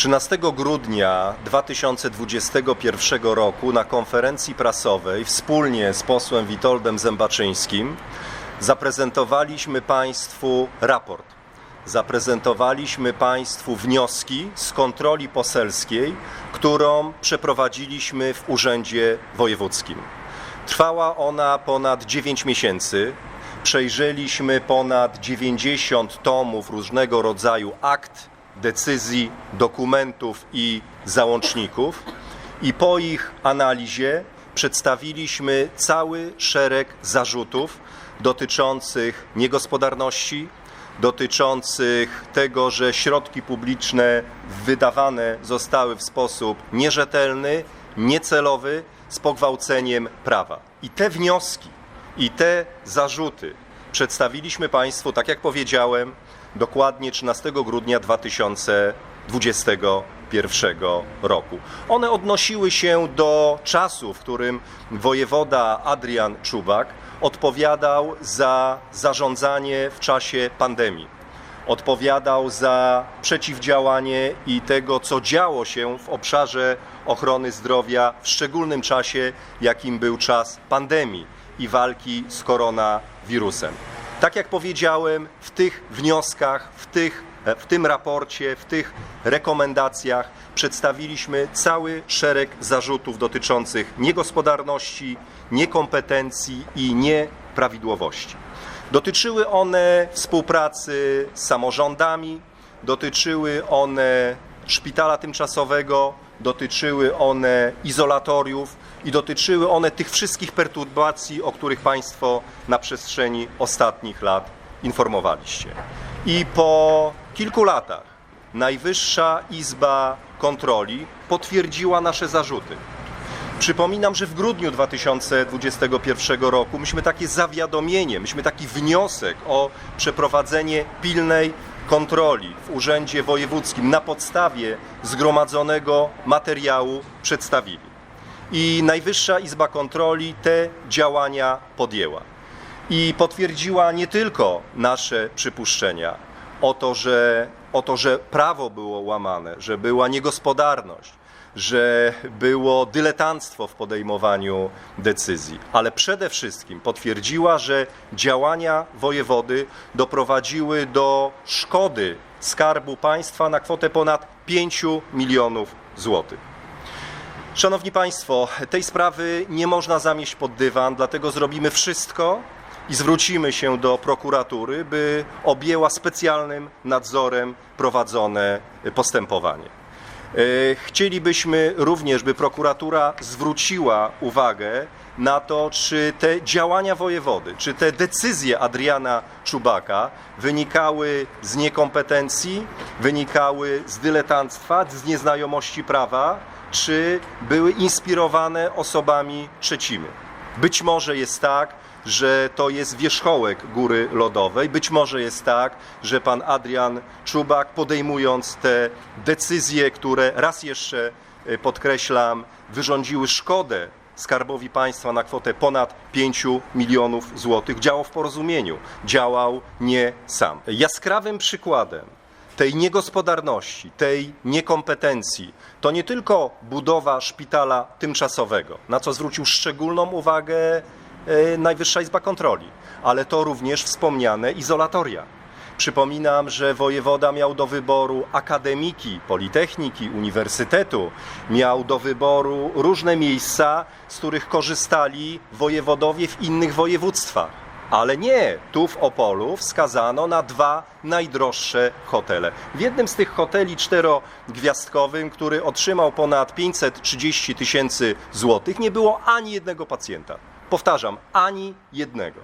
13 grudnia 2021 roku na konferencji prasowej wspólnie z posłem Witoldem Zębaczyńskim zaprezentowaliśmy Państwu raport. Zaprezentowaliśmy Państwu wnioski z kontroli poselskiej, którą przeprowadziliśmy w Urzędzie Wojewódzkim. Trwała ona ponad 9 miesięcy. Przejrzeliśmy ponad 90 tomów różnego rodzaju akt, decyzji, dokumentów i załączników i po ich analizie przedstawiliśmy cały szereg zarzutów dotyczących niegospodarności, dotyczących tego, że środki publiczne wydawane zostały w sposób nierzetelny, niecelowy, z pogwałceniem prawa. I te wnioski, i te zarzuty przedstawiliśmy Państwu, tak jak powiedziałem, dokładnie 13 grudnia 2021 roku. One odnosiły się do czasu, w którym wojewoda Adrian Czubak odpowiadał za zarządzanie w czasie pandemii. Odpowiadał za przeciwdziałanie i tego, co działo się w obszarze ochrony zdrowia w szczególnym czasie, jakim był czas pandemii i walki z koronawirusem. Tak jak powiedziałem, w tych wnioskach, w, tych, w tym raporcie, w tych rekomendacjach przedstawiliśmy cały szereg zarzutów dotyczących niegospodarności, niekompetencji i nieprawidłowości. Dotyczyły one współpracy z samorządami, dotyczyły one szpitala tymczasowego, dotyczyły one izolatoriów i dotyczyły one tych wszystkich perturbacji, o których Państwo na przestrzeni ostatnich lat informowaliście. I po kilku latach Najwyższa Izba Kontroli potwierdziła nasze zarzuty. Przypominam, że w grudniu 2021 roku myśmy takie zawiadomienie, myśmy taki wniosek o przeprowadzenie pilnej kontroli w Urzędzie Wojewódzkim na podstawie zgromadzonego materiału przedstawili. I Najwyższa Izba Kontroli te działania podjęła. I potwierdziła nie tylko nasze przypuszczenia o to, że, o to, że prawo było łamane, że była niegospodarność, że było dyletanctwo w podejmowaniu decyzji, ale przede wszystkim potwierdziła, że działania wojewody doprowadziły do szkody skarbu państwa na kwotę ponad 5 milionów złotych. Szanowni Państwo, tej sprawy nie można zamieść pod dywan, dlatego zrobimy wszystko i zwrócimy się do prokuratury, by objęła specjalnym nadzorem prowadzone postępowanie. Chcielibyśmy również, by prokuratura zwróciła uwagę na to, czy te działania wojewody, czy te decyzje Adriana Czubaka wynikały z niekompetencji, wynikały z dyletanctwa, z nieznajomości prawa, czy były inspirowane osobami trzecimi. Być może jest tak, że to jest wierzchołek góry lodowej. Być może jest tak, że pan Adrian Czubak, podejmując te decyzje, które raz jeszcze podkreślam, wyrządziły szkodę Skarbowi Państwa na kwotę ponad 5 milionów złotych, działał w porozumieniu, działał nie sam. Jaskrawym przykładem tej niegospodarności, tej niekompetencji to nie tylko budowa szpitala tymczasowego, na co zwrócił szczególną uwagę Najwyższa Izba Kontroli, ale to również wspomniane izolatoria. Przypominam, że wojewoda miał do wyboru akademiki, politechniki, uniwersytetu, miał do wyboru różne miejsca, z których korzystali wojewodowie w innych województwach. Ale nie, tu w Opolu wskazano na dwa najdroższe hotele. W jednym z tych hoteli czterogwiazdkowym, który otrzymał ponad 530 tysięcy złotych, nie było ani jednego pacjenta. Powtarzam, ani jednego.